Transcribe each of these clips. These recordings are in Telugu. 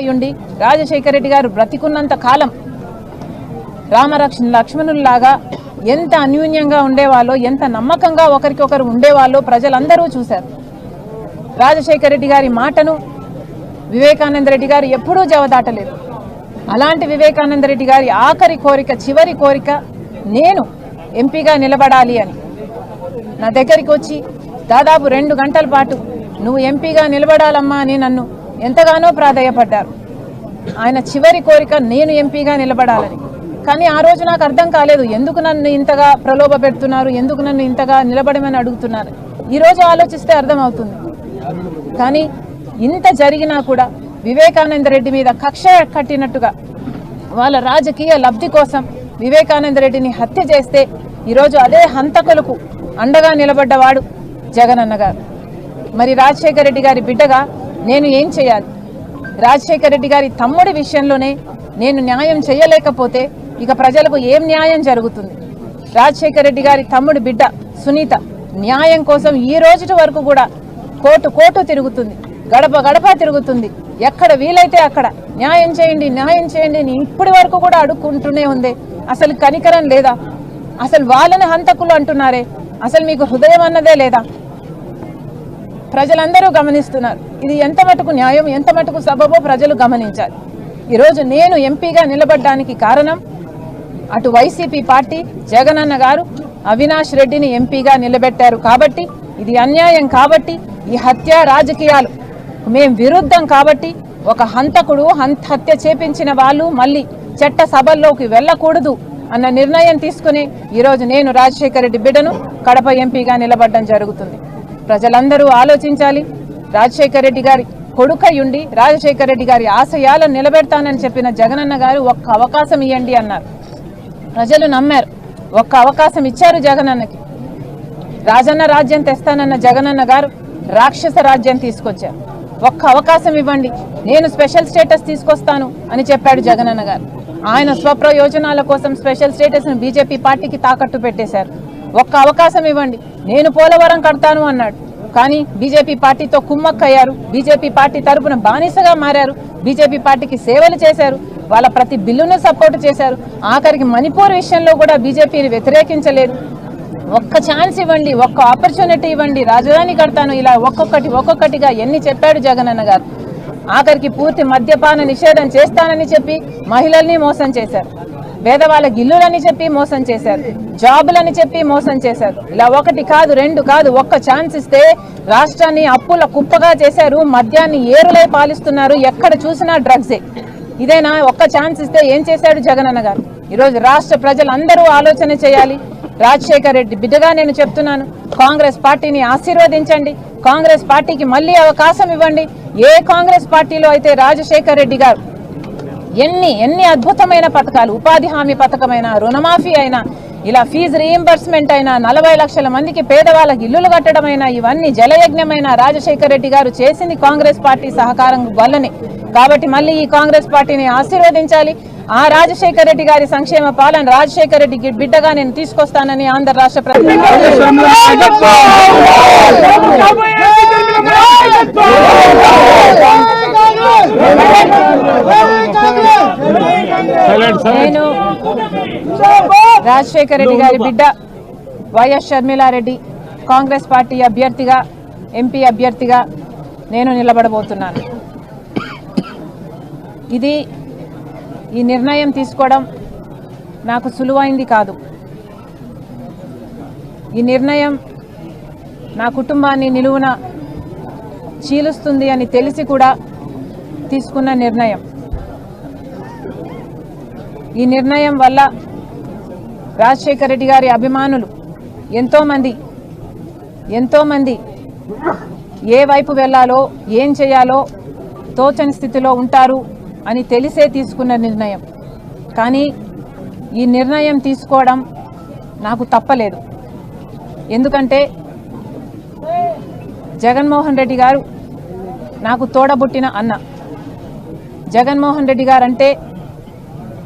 అయ్యుండి రాజశేఖర రెడ్డి గారు బ్రతికున్నంత కాలం రామరక్ష లక్ష్మణుల్లాగా ఎంత అన్యూన్యంగా ఉండేవాళ్ళో ఎంత నమ్మకంగా ఒకరికొకరు ఉండేవాళ్ళో ప్రజలందరూ చూశారు. రాజశేఖర రెడ్డి గారి మాటను వివేకానంద రెడ్డి గారు ఎప్పుడూ జవదాటలేదు. అలాంటి వివేకానంద రెడ్డి గారి ఆఖరి కోరిక చివరి కోరిక నేను ఎంపీగా నిలబడాలి అని. నా దగ్గరికి వచ్చి దాదాపు రెండు గంటల పాటు నువ్వు ఎంపీగా నిలబడాలమ్మా అని నన్ను ఎంతగానో ప్రాధాయపడ్డారు. ఆయన చివరి కోరిక నేను ఎంపీగా నిలబడాలని. కానీ ఆ రోజు నాకు అర్థం కాలేదు ఎందుకు నన్ను ఇంతగా ప్రలోభ పెడుతున్నారు ఎందుకు నన్ను ఇంతగా నిలబడమని అడుగుతున్నారు. ఈ రోజు ఆలోచిస్తే అర్థమవుతుంది. కానీ ఇంత జరిగినా కూడా వివేకానంద రెడ్డి మీద కక్ష కట్టినట్టుగా వాళ్ళ రాజకీయ లబ్ధి కోసం వివేకానంద రెడ్డిని హత్య చేస్తే ఈరోజు అదే హంతకులకు అండగా నిలబడ్డవాడు జగనన్న గారు. మరి రాజశేఖర రెడ్డి గారి బిడ్డగా నేను ఏం చేయాలి? రాజశేఖర రెడ్డి గారి తమ్ముడి విషయంలోనే నేను న్యాయం చేయలేకపోతే ఇక ప్రజలకు ఏం న్యాయం జరుగుతుంది? రాజశేఖర రెడ్డి గారి తమ్ముడి బిడ్డ సునీత న్యాయం కోసం ఈ రోజుటి వరకు కూడా కోటు కోటు తిరుగుతుంది గడప గడప తిరుగుతుంది. ఎక్కడ వీలైతే అక్కడ న్యాయం చేయండి న్యాయం చేయండి అని ఇప్పటి వరకు కూడా అడుక్కుంటూనే ఉంది. అసలు కనికరం లేదా? అసలు వాళ్ళని హంతకులు అంటున్నారే? అసలు మీకు హృదయం అన్నదే లేదా? ప్రజలందరూ గమనిస్తున్నారు. ఇది ఎంత మటుకు న్యాయం ఎంత మటుకు సబబో ప్రజలు గమనించాలి. ఈరోజు నేను ఎంపీగా నిలబడ్డానికి కారణం అటు వైసీపీ పార్టీ జగనన్న గారు అవినాష్ రెడ్డిని ఎంపీగా నిలబెట్టారు కాబట్టి ఇది అన్యాయం కాబట్టి ఈ హత్య రాజకీయాలు మేం విరుద్ధం కాబట్టి ఒక హంతకుడు హత్య చేపించిన వాళ్ళు మళ్ళీ చట్ట సభల్లోకి వెళ్ళకూడదు అన్న నిర్ణయం తీసుకుని ఈరోజు నేను రాజశేఖర రెడ్డి బిడ్డను కడప ఎంపీగా నిలబడడం జరుగుతుంది. ప్రజలందరూ ఆలోచించాలి. రాజశేఖర రెడ్డి గారి కొడుకయుండి రాజశేఖర రెడ్డి గారి ఆశయాలను నిలబెడతానని చెప్పిన జగనన్న గారు ఒక్క అవకాశం ఇవ్వండి అన్నారు. ప్రజలు నమ్మారు. ఒక్క అవకాశం ఇచ్చారు జగనన్నకి. రాజన్న రాజ్యం తెస్తానన్న జగనన్న గారు రాక్షస రాజ్యం తీసుకొచ్చారు. ఒక్క అవకాశం ఇవ్వండి. నేను స్పెషల్ స్టేటస్ తీసుకొస్తాను అని చెప్పాడు జగనన్న గారు. ఆయన స్వప్రయోజనాల కోసం స్పెషల్ స్టేటస్ను బీజేపీ పార్టీకి తాకట్టు పెట్టేశారు. ఒక్క అవకాశం ఇవ్వండి. నేను పోలవరం కడతాను అన్నాడు. కానీ బీజేపీ పార్టీతో కుమ్మక్కయ్యారు. బీజేపీ పార్టీ తరపున బానిసగా మారారు. బీజేపీ పార్టీకి సేవలు చేశారు. వాళ్ళ ప్రతి బిల్లును సపోర్ట్ చేశారు. ఆఖరికి మణిపూర్ విషయంలో కూడా బీజేపీని వ్యతిరేకించలేదు. ఒక్క ఛాన్స్ ఇవ్వండి. ఒక్క ఆపర్చునిటీ ఇవ్వండి. రాజధాని కడతాను. ఇలా ఒక్కొక్కటి ఒక్కొక్కటిగా ఎన్ని చెప్పాడు జగనన్న గారు. ఆఖరికి పూర్తి మద్యపాన నిషేధం చేస్తానని చెప్పి మహిళల్ని మోసం చేశారు. పేదవాళ్ళ ఇల్లులని చెప్పి మోసం చేశారు. జాబులని చెప్పి మోసం చేశారు. ఇలా ఒకటి కాదు రెండు కాదు ఒక్క ఛాన్స్ ఇస్తే రాష్ట్రాన్ని అప్పుల కుప్పగా చేశారు. మద్యాన్ని ఏరులై పాలిస్తున్నారు. ఎక్కడ చూసినా డ్రగ్సే. ఇదేనా? ఒక్క ఛాన్స్ ఇస్తే ఏం చేశాడు జగనన్న గారు? ఈరోజు రాష్ట్ర ప్రజలందరూ ఆలోచన చేయాలి. రాజశేఖర్ రెడ్డి బిడ్డగా నేను చెప్తున్నాను. కాంగ్రెస్ పార్టీని ఆశీర్వదించండి. కాంగ్రెస్ పార్టీకి మళ్ళీ అవకాశం ఇవ్వండి. ఏ కాంగ్రెస్ పార్టీలో అయితే రాజశేఖర్ రెడ్డి గారు ఎన్ని ఎన్ని అద్భుతమైన పథకాలు ఉపాధి హామీ పథకమైన రుణమాఫీ అయినా ఇలా ఫీజు రీఎంబర్స్మెంట్ అయినా నలభై లక్షల మందికి పేదవాళ్ళకి ఇల్లులు కట్టడమైనా ఇవన్నీ జలయజ్ఞమైన రాజశేఖర్ రెడ్డి గారు చేసింది కాంగ్రెస్ పార్టీ సహకారం వల్లనే. కాబట్టి మళ్ళీ ఈ కాంగ్రెస్ పార్టీని ఆశీర్వదించాలి. ఆ రాజశేఖర్ రెడ్డి గారి సంక్షేమ పాలన రాజశేఖర్ రెడ్డికి బిడ్డగా నేను తీసుకొస్తానని ఆంధ్ర రాష్ట్ర ప్రజలు నేను రాజశేఖర రెడ్డి గారి బిడ్డ వైఎస్ షర్మిలారెడ్డి కాంగ్రెస్ పార్టీ అభ్యర్థిగా ఎంపీ అభ్యర్థిగా నేను నిలబడబోతున్నాను. ఇది ఈ నిర్ణయం తీసుకోవడం నాకు సులువైంది కాదు. ఈ నిర్ణయం నా కుటుంబాన్ని నిలువున చీలుస్తుంది అని తెలిసి కూడా తీసుకున్న నిర్ణయం. ఈ నిర్ణయం వల్ల రాజశేఖర రెడ్డి గారి అభిమానులు ఎంతోమంది ఎంతోమంది ఏ వైపు వెళ్ళాలో ఏం చేయాలో తోచని స్థితిలో ఉంటారు అని తెలిసే తీసుకున్న నిర్ణయం. కానీ ఈ నిర్ణయం తీసుకోవడం నాకు తప్పలేదు. ఎందుకంటే జగన్మోహన్ రెడ్డి గారు నాకు తోడబుట్టిన అన్న. జగన్మోహన్ రెడ్డి గారు అంటే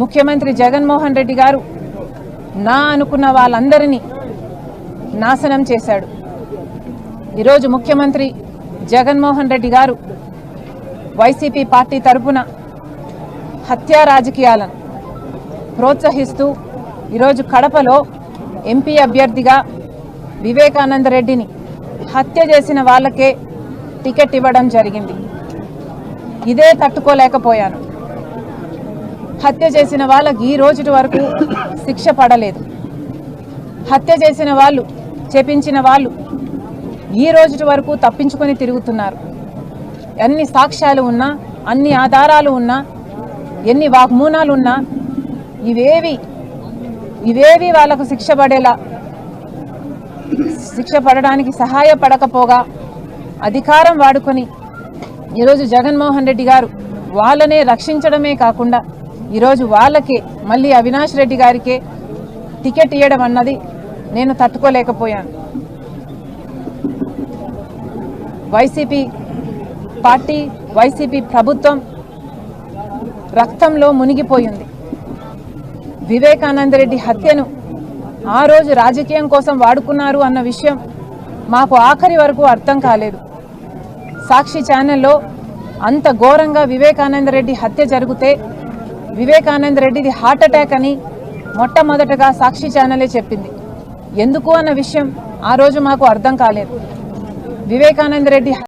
ముఖ్యమంత్రి జగన్మోహన్ రెడ్డి గారు నా అనుకున్న వాళ్ళందరినీ నాశనం చేశాడు. ఈరోజు ముఖ్యమంత్రి జగన్మోహన్ రెడ్డి గారు వైసీపీ పార్టీ తరపున హత్యా రాజకీయాలను ప్రోత్సహిస్తూ ఈరోజు కడపలో ఎంపీ అభ్యర్థిగా వివేకానంద రెడ్డిని హత్య చేసిన వాళ్ళకే టికెట్ ఇవ్వడం జరిగింది. ఇదే తట్టుకోలేకపోయాను. హత్య చేసిన వాళ్ళకి ఈ రోజు వరకు శిక్ష పడలేదు. హత్య చేసిన వాళ్ళు చేపించిన వాళ్ళు ఈ రోజు వరకు తప్పించుకొని తిరుగుతున్నారు. ఎన్ని సాక్ష్యాలు ఉన్నా అన్ని ఆధారాలు ఉన్నా ఎన్ని వాగ్మూనాలు ఉన్నా ఇవేవి ఇవేవి వాళ్ళకు శిక్ష పడేలా శిక్ష పడడానికి సహాయపడకపోగా అధికారం వాడుకొని ఈరోజు జగన్మోహన్ రెడ్డి గారు వాళ్ళనే రక్షించడమే కాకుండా ఈరోజు వాళ్ళకే మళ్ళీ అవినాష్ రెడ్డి గారికే టికెట్ ఇవ్వడం అన్నది నేను తట్టుకోలేకపోయాను. వైసీపీ పార్టీ వైసీపీ ప్రభుత్వం రక్తంలో మునిగిపోయింది. వివేకానంద రెడ్డి హత్యను ఆ రోజు రాజకీయం కోసం వాడుకున్నారు అన్న విషయం మాకు ఆఖరి వరకు అర్థం కాలేదు. సాక్షి ఛానల్లో అంత ఘోరంగా వివేకానంద రెడ్డి హత్య జరిగితే వివేకానంద రెడ్డిది హార్ట్ అటాక్ అని మొట్టమొదటగా సాక్షి ఛానలే చెప్పింది. ఎందుకు అన్న విషయం ఆ రోజు మాకు అర్థం కాలేదు. వివేకానంద రెడ్డి